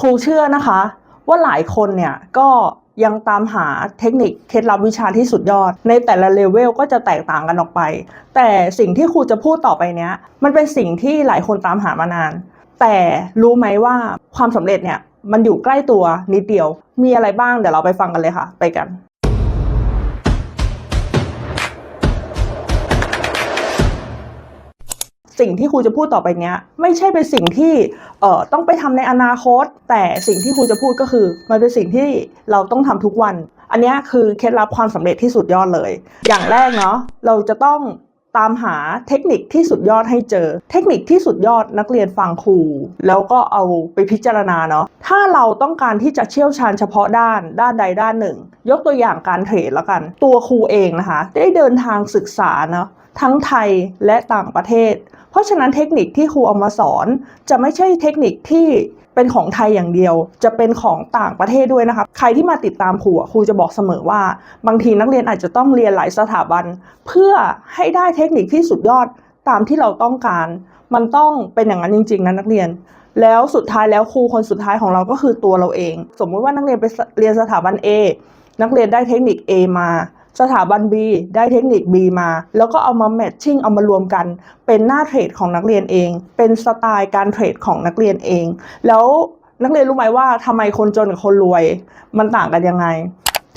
ครูเชื่อนะคะ ว่าหลายคนเนี่ยก็ยังตามหาเทคนิคเคล็ดลับวิชาที่สุดยอด ในแต่ละเลเวลก็จะแตกต่างกันออกไป แต่สิ่งที่ครูจะพูดต่อไปเนี้ย มันเป็นสิ่งที่หลายคนตามหามานาน แต่รู้ไหมว่าความสำเร็จเนี่ยมันอยู่ใกล้ตัวนิดเดียว มีอะไรบ้างเดี๋ยวเราไปฟังกันเลยค่ะ ไปกัน สิ่งที่ครูจะพูดต่อไปเนี้ย ไม่ใช่เป็นสิ่งที่เอ่อต้องไปทำในอนาคต แต่สิ่งที่ครูจะพูดก็คือ มันเป็นสิ่งที่เราต้องทำทุกวัน อันนี้คือเคล็ดลับความสำเร็จที่สุดยอดเลย อย่างแรกเนาะเราจะต้องตามหาเทคนิคที่สุดยอดให้เจอ เทคนิคที่สุดยอดนักเรียนฟังครูแล้วก็เอาไปพิจารณาเนาะถ้าเราต้องการที่จะเชี่ยวชาญเฉพาะด้านด้านใดด้านหนึ่ง ยกตัวอย่างการเทรดแล้วกัน ตัวครูเองนะคะ ได้เดินทางศึกษาเนาะทั้งไทยและต่างประเทศ เพราะฉะนั้นเทคนิคที่ครูเอามาสอน จะไม่ใช่เทคนิคที่เป็นของไทยอย่างเดียว จะเป็นของต่างประเทศด้วยนะคะใครที่มาติดตามครูครูจะบอกเสมอว่า บางทีนักเรียนอาจจะต้องเรียนหลายสถาบัน เพื่อให้ได้เทคนิคที่สุดยอดตามที่เราต้องการ มันต้องเป็นอย่างนั้นจริงๆนะนักเรียน แล้วสุดท้ายแล้วครูคนสุดท้ายของเราก็คือตัวเราเอง สมมุติว่านักเรียนไปเรียนสถาบัน A นักเรียนได้เทคนิค A มา สถาบัน B ได้เทคนิค B มา แล้วก็เอามาแมทชิ่งเอามารวมกัน เป็นหน้าเทรดของนักเรียนเอง เป็นสไตล์การเทรดของนักเรียนเอง แล้วนักเรียนรู้ไหมว่าทำไมคนจนกับคนรวย มันต่างกันยังไง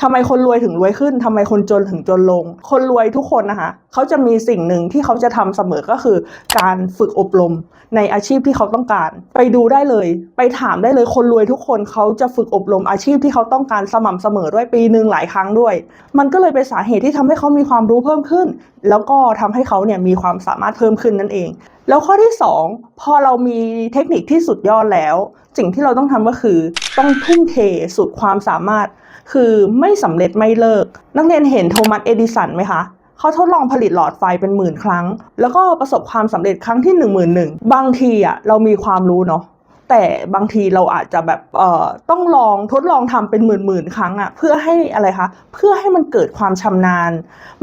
ทำไมคนรวยถึงรวยขึ้นทำไมคนจนถึงจนลง คนรวยทุกคนนะคะเขาจะมีสิ่งหนึ่งที่เขาจะทำเสมอก็คือ การฝึกอบรมในอาชีพที่เขาต้องการ ไปดูได้เลย ไปถามได้เลยคนรวยทุกคนเขาจะฝึกอบรมอาชีพที่เขาต้องการสม่ำเสมอด้วยปีหนึ่งหลายครั้งด้วย มันก็เลยเป็นสาเหตุที่ทำให้เขามีความรู้เพิ่มขึ้น แล้วก็ทำให้เขาเนี่ยมีความสามารถเพิ่มขึ้นนั่นเอง แล้วข้อที่ 2 พอเรามีเทคนิคที่สุดยอดแล้ว สิ่งที่เราต้องทำก็คือ ต้องทุ่มเทสุดความสามารถ คือไม่สำเร็จไม่เลิก นักเรียนเห็นโทมัสเอดิสันไหมคะเขาทดลองผลิตหลอดไฟเป็นหมื่นครั้ง แล้วก็ประสบความสำเร็จครั้งที่1 1 0 0 0บางทีอะเรามีความรู้เนาะแต่บางทีเราอาจจะแบบเอ่อต้องลองทดลองทำเป็นหมื่นหมื่นครั้งอะเพื่อให้อะไรคะเพื่อให้มันเกิดความชำนาญ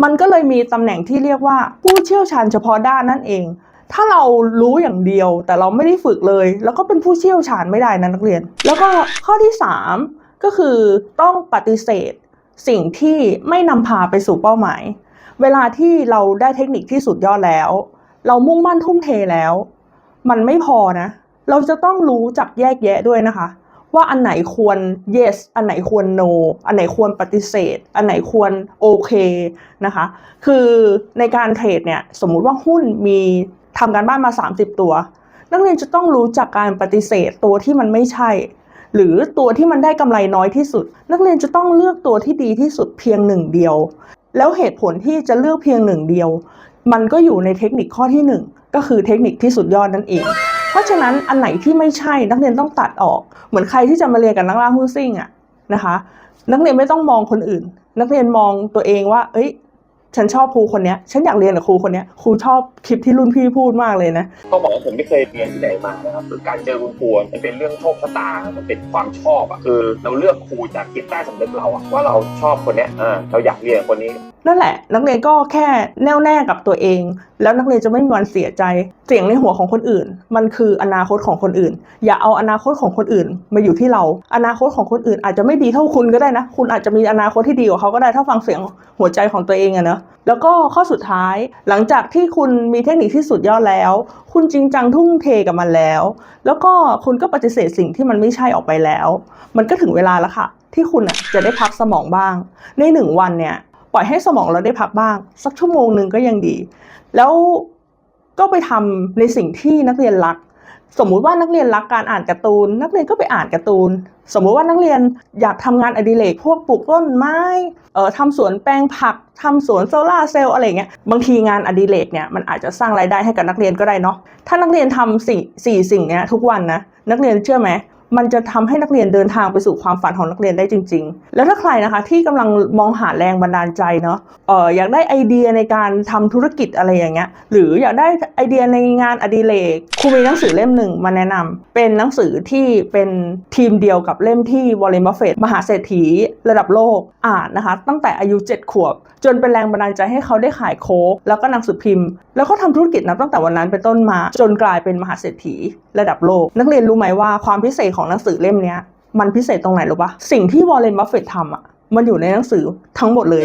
มันก็เลยมีตำแหน่งที่เรียกว่าผู้เชี่ยวชาญเฉพาะด้านนั่นเอง ถ้าเรารู้อย่างเดียว แต่เราไม่ได้ฝึกเลย แล้วก็เป็นผู้เชี่ยวชาญไม่ได้นะนักเรียน แล้วก็ข้อที่ 3 ก็คือต้องปฏิเสธ สิ่งที่ไม่นำพาไปสู่เป้าหมาย เวลาที่เราได้เทคนิคที่สุดยอดแล้ว เรามุ่งมั่นทุ่มเทแล้ว มันไม่พอนะ เราจะต้องรู้จักแยกแยะด้วยนะคะ ว่าอันไหนควร yes อันไหนควร no อันไหนควรปฏิเสธ อันไหนควรโอเคนะคะ คือในการเทรดเนี่ยสมมุติว่าหุ้นมี ทำการบ้านมา 30 ตัว นักเรียนจะต้องรู้จักการปฏิเสธตัวที่มันไม่ใช่ หรือตัวที่มันได้กำไรน้อยที่สุด นักเรียนจะต้องเลือกตัวที่ดีที่สุดเพียงหนึ่งเดียว แล้วเหตุผลที่จะเลือกเพียงหนึ่งเดียว มันก็อยู่ในเทคนิคข้อที่หนึ่งก็คือเทคนิคที่สุดยอดนั่นเองเพราะฉะนั้นอันไหนที่ไม่ใช่นักเรียนต้องตัดออก เหมือนใครที่จะมาเรียนกับนักล่าหุ้นซิ่งอะนะคะ นักเรียนไม่ต้องมองคนอื่น นักเรียนมองตัวเองว่า เอ้ย ฉันชอบครูคนเนี้ย ฉันอยากเรียนกับครูคนเนี้ย ครูชอบคลิปที่รุ่นพี่พูดมากเลยนะ ต้องบอกว่าผมไม่เคยเรียนที่ไหนมานะครับคือการเจอคุณครูมันเป็นเรื่องโชคชะตา มันเป็นความชอบอะคือเราเลือกครูจากจิตใต้สำนึกเราอะว่าเราชอบคนเนี้ยอ่าเราอยากเรียนกับคนนี้นั่นแหละ นักเรียนก็แค่แน่วแน่กับตัวเอง แล้วนักเรียนจะไม่มีวันเสียใจ เสียงในหัวของคนอื่น มันคืออนาคตของคนอื่น อย่าเอาอนาคตของคนอื่น มาอยู่ที่เรา อนาคตของคนอื่นอาจจะไม่ดีเท่าคุณก็ได้นะ คุณอาจจะมีอนาคตที่ดีกว่าเขาก็ได้ถ้าฟังเสียงหัวใจของตัวเองอะเนอะแล้วก็ข้อสุดท้าย หลังจากที่คุณมีเทคนิคที่สุดยอดแล้ว คุณจริงจังทุ่มเทกับมันแล้ว แล้วก็คุณก็ปฏิเสธสิ่งที่มันไม่ใช่ออกไปแล้ว มันก็ถึงเวลาแล้วค่ะ ที่คุณจะได้พักสมองบ้าง ในหนึ่งวันเนี่ยปล่อยให้สมองเราได้พักบ้าง สักชั่วโมงหนึ่งก็ยังดี แล้วก็ไปทำในสิ่งที่นักเรียนรัก สมมุติว่านักเรียนรักการอ่านการ์ตูน นักเรียนก็ไปอ่านการ์ตูน สมมุติว่านักเรียนอยากทำงานอดิเรกพวกปลูกต้นไม้เอ่อทำสวนแปลงผักทำสวนโซลาร์เซลล์อะไรเงี้ยบางทีงานอดิเรกเนี่ยมันอาจจะสร้างรายได้ให้กับนักเรียนก็ได้เนาะถ้านักเรียนทำสิ่งสี่สิ่งเนี้ยทุกวันนะนักเรียนเชื่อไหม มันจะทำให้นักเรียนเดินทางไปสู่ความฝันของนักเรียนได้จริง ๆ แล้วถ้าใครนะคะที่กำลังมองหาแรงบันดาลใจเนาะเอออยากได้ไอเดียในการทำธุรกิจอะไรอย่างเงี้ย หรืออยากได้ไอเดียในงานอดิเรกครูมีหนังสือเล่มหนึ่งมาแนะนำเป็นหนังสือที่เป็นทีมเดียวกับเล่มที่วอลเลนบัฟเฟตมหาเศรษฐีระดับโลกอ่านนะคะ ตั้งแต่อายุ 7 ขวบ จนเป็นแรงบันดาลใจให้เขาได้ขายโค้กแล้วก็หนังสือพิมพ์ แล้วก็ทำธุรกิจนับตั้งแต่วันนั้นเป็นต้นมา จนกลายเป็นมหาเศรษฐีระดับโลก นักเรียนรู้ไหมว่าความพิเศษของของหนังสือเล่มเนี้ยมันพิเศษตรงไหนรู้ปะสิ่งที่วอลเลนบัฟเฟตทำอะมันอยู่ในหนังสือทั้งหมดเลย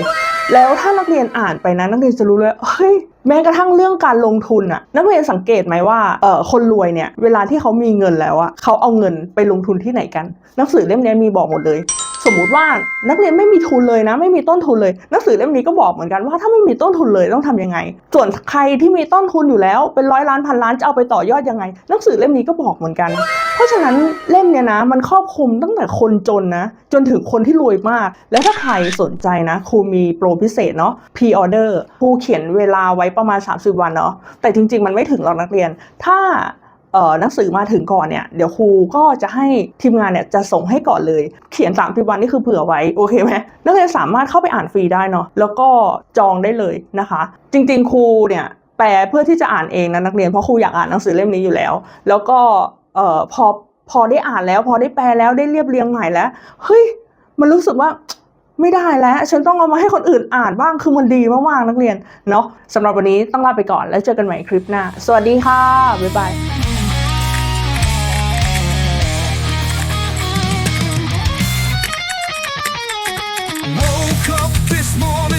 แล้วถ้านักเรียนอ่านไปนะนักเรียนจะรู้เลยเฮ้ยแม้กระทั่งเรื่องการลงทุนอะนักเรียนสังเกตไหมว่าเออคนรวยเนี่ยเวลาที่เขามีเงินแล้วอะเขาเอาเงินไปลงทุนที่ไหนกัน หนังสือเล่มนี้มีบอกหมดเลย สมมุติว่านักเรียนไม่มีทุนเลยนะ ไม่มีต้นทุนเลย หนังสือเล่มนี้ก็บอกเหมือนกันว่าถ้าไม่มีต้นทุนเลยต้องทำยังไง ส่วนใครที่มีต้นทุนอยู่แล้วเป็นร้อยล้านพันล้านจะเอาไปต่อยอดยังไง หนังสือเล่มนี้ก็บอกเหมือนกัน เพราะฉะนั้นเล่มเนี่ยนะ มันครอบคลุมตั้งแต่คนจนนะ จนถึงคนที่รวยมาก แล้วถ้าใครสนใจนะครูมีโปรพิเศษเนาะ pre order ครูเขียนเวลาไว้ประมาณ 30 วันเนาะแต่จริง ๆ มันไม่ถึงหรอกนักเรียน ถ้า หนังสือมาถึงก่อนเนี่ยเดี๋ยวครูก็จะให้ทีมงานเนี่ยจะส่งให้ก่อนเลย เขียน 30 วันนี่คือเผื่อไว้โอเคไหมนักเรียนสามารถเข้าไปอ่านฟรีได้เนาะแล้วก็จองได้เลยนะคะ จริงๆครูเนี่ยแปลเพื่อที่จะอ่านเองนะนักเรียนเพราะครูอยากอ่านหนังสือเล่มนี้อยู่แล้ว แล้วก็เอ่อพอพอได้อ่านแล้ว พอได้แปลแล้วได้เรียบเรียงใหม่แล้วเฮ้ยมันรู้สึกว่าไม่ได้แล้ว ฉันต้องเอามาให้คนอื่นอ่านบ้างคือมันดีมากๆนักเรียนเนาะสำหรับวันนี้ต้องลาไปก่อนแล้วเจอกันใหม่คลิปหน้า สวัสดีค่ะ บ๊ายบาย this morning.